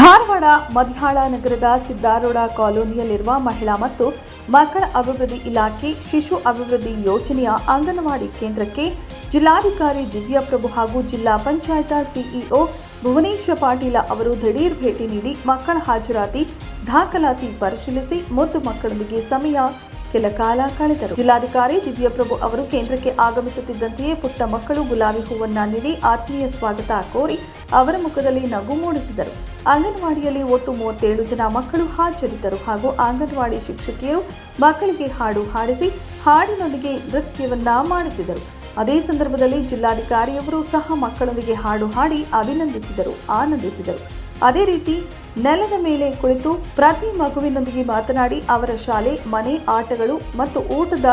ಧಾರವಾಡ, ಮಧ್ಯಾಳ ನಗರದ ಸಿದ್ದಾರೂಢ ಕಾಲೋನಿಯಲ್ಲಿರುವ ಮಹಿಳಾ ಮತ್ತು ಮಕ್ಕಳ ಅಭಿವೃದ್ಧಿ ಇಲಾಖೆ ಶಿಶು ಅಭಿವೃದ್ಧಿ ಯೋಜನೆಯ ಅಂಗನವಾಡಿ ಕೇಂದ್ರಕ್ಕೆ ಜಿಲ್ಲಾಧಿಕಾರಿ ದಿವ್ಯಪ್ರಭು ಹಾಗೂ ಜಿಲ್ಲಾ ಪಂಚಾಯತ ಸಿಇಒ ಭುವನೇಶ್ವರ ಪಾಟೀಲ ಅವರು ದಿಢೀರ್ ಭೇಟಿ ನೀಡಿ ಮಕ್ಕಳ ಹಾಜರಾತಿ, ದಾಖಲಾತಿ ಪರಿಶೀಲಿಸಿ ಮುದ್ದು ಮಕ್ಕಳೊಂದಿಗೆ ಸಮಯ ಕೆಲ ಕಾಲ ಕಳೆದರು. ಜಿಲ್ಲಾಧಿಕಾರಿ ದಿವ್ಯಪ್ರಭು ಅವರು ಕೇಂದ್ರಕ್ಕೆ ಆಗಮಿಸುತ್ತಿದ್ದಂತೆಯೇ ಪುಟ್ಟ ಮಕ್ಕಳು ಗುಲಾಬಿ ಹೂವನ್ನ ನೀಡಿ ಆತ್ಮೀಯ ಸ್ವಾಗತ ಕೋರಿ ಅವರ ಮುಖದಲ್ಲಿ ನಗು ಮೂಡಿಸಿದರು. ಅಂಗನವಾಡಿಯಲ್ಲಿ ಒಟ್ಟು ಮೂವತ್ತೇಳು ಜನ ಮಕ್ಕಳು ಹಾಜರಿದ್ದರು ಹಾಗೂ ಅಂಗನವಾಡಿ ಶಿಕ್ಷಕಿಯರು ಮಕ್ಕಳಿಗೆ ಹಾಡು ಹಾಡಿಸಿ ಹಾಡಿನೊಂದಿಗೆ ನೃತ್ಯವನ್ನ ಮಾಡಿಸಿದರು. ಅದೇ ಸಂದರ್ಭದಲ್ಲಿ ಜಿಲ್ಲಾಧಿಕಾರಿಯವರು ಸಹ ಮಕ್ಕಳೊಂದಿಗೆ ಹಾಡು ಹಾಡಿ ಅಭಿನಂದಿಸಿದರು, ಆನಂದಿಸಿದರು. ಅದೇ ರೀತಿ ನೆಲದ ಮೇಲೆ ಕುಳಿತು ಪ್ರತಿ ಮಗುವಿನೊಂದಿಗೆ ಮಾತನಾಡಿ ಅವರ ಶಾಲೆ, ಮನೆ, ಆಟಗಳು ಮತ್ತು ಊಟದ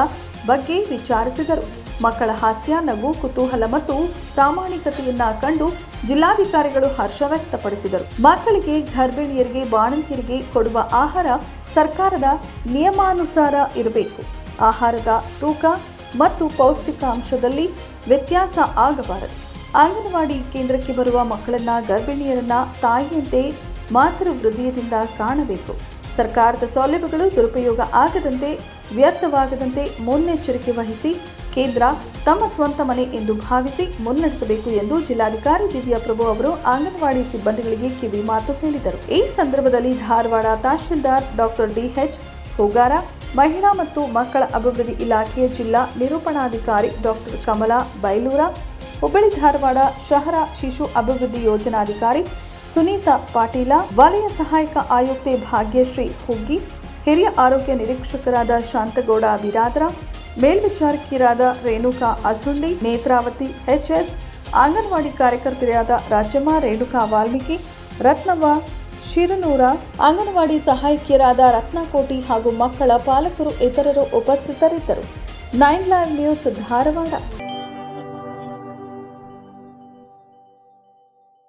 ಬಗ್ಗೆ ವಿಚಾರಿಸಿದರು. ಮಕ್ಕಳ ಹಾಸ್ಯ, ನಗು, ಕುತೂಹಲ ಮತ್ತು ಪ್ರಾಮಾಣಿಕತೆಯನ್ನ ಕಂಡು ಜಿಲ್ಲಾಧಿಕಾರಿಗಳು ಹರ್ಷ ವ್ಯಕ್ತಪಡಿಸಿದರು. ಮಕ್ಕಳಿಗೆ ಗರ್ಭಿಣಿಯರಿಗೆ, ಬಾಣಂತಿಯರಿಗೆ ಕೊಡುವ ಆಹಾರ ಸರ್ಕಾರದ ನಿಯಮಾನುಸಾರ ಇರಬೇಕು. ಆಹಾರದ ತೂಕ ಮತ್ತು ಪೌಷ್ಟಿಕಾಂಶದಲ್ಲಿ ವ್ಯತ್ಯಾಸ ಆಗಬಾರದು. ಅಂಗನವಾಡಿ ಕೇಂದ್ರಕ್ಕೆ ಬರುವ ಮಕ್ಕಳನ್ನ, ಗರ್ಭಿಣಿಯರನ್ನ ತಾಯಿಯಂತೆ ಮಾತೃ ಹೃದಯದಿಂದ ಕಾಣಬೇಕು. ಸರ್ಕಾರದ ಸೌಲಭ್ಯಗಳು ದುರುಪಯೋಗ ಆಗದಂತೆ, ವ್ಯರ್ಥವಾಗದಂತೆ ಮುನ್ನೆಚ್ಚರಿಕೆ ವಹಿಸಿ ಕೇಂದ್ರ ತಮ್ಮ ಸ್ವಂತ ಮನೆ ಎಂದು ಭಾವಿಸಿ ಮುನ್ನಡೆಸಬೇಕು ಎಂದು ಜಿಲ್ಲಾಧಿಕಾರಿ ದಿವ್ಯಾ ಪ್ರಭು ಅವರು ಅಂಗನವಾಡಿ ಸಿಬ್ಬಂದಿಗಳಿಗೆ ಕಿವಿ ಮಾತು ಹೇಳಿದರು. ಈ ಸಂದರ್ಭದಲ್ಲಿ ಧಾರವಾಡ ತಹಶೀಲ್ದಾರ್ ಡಾಕ್ಟರ್ ಡಿಎಚ್ ಹೋಗಾರ, ಮಹಿಳಾ ಮತ್ತು ಮಕ್ಕಳ ಅಭಿವೃದ್ಧಿ ಇಲಾಖೆಯ ಜಿಲ್ಲಾ ನಿರೂಪಣಾಧಿಕಾರಿ ಡಾಕ್ಟರ್ ಕಮಲಾ ಬೈಲೂರ, ಹುಬ್ಬಳ್ಳಿ ಧಾರವಾಡ ಶಹರ ಶಿಶು ಅಭಿವೃದ್ಧಿ ಯೋಜನಾಧಿಕಾರಿ ಸುನೀತಾ ಪಾಟೀಲ, ವಲಯ ಸಹಾಯಕ ಆಯುಕ್ತೆ ಭಾಗ್ಯಶ್ರೀ ಹುಗ್ಗಿ, ಹಿರಿಯ ಆರೋಗ್ಯ ನಿರೀಕ್ಷಕರಾದ ಶಾಂತಗೌಡ ವಿರಾದ್ರ, ಮೇಲ್ವಿಚಾರಕಿಯರಾದ ರೇಣುಕಾ ಅಸುಂಡಿ, ನೇತ್ರಾವತಿ ಎಚ್ಎಸ್, ಅಂಗನವಾಡಿ ಕಾರ್ಯಕರ್ತರಾದ ರಾಜಮ್ಮ ರೇಣುಕಾ ವಾಲ್ಮೀಕಿ, ರತ್ನವ್ವ, ಶಿರನೂರ, ಅಂಗನವಾಡಿ ಸಹಾಯಕಿಯರಾದ ರತ್ನಕೋಟಿ ಹಾಗೂ ಮಕ್ಕಳ ಪಾಲಕರು, ಇತರರು ಉಪಸ್ಥಿತರಿದ್ದರು. Nine live news Dharwad.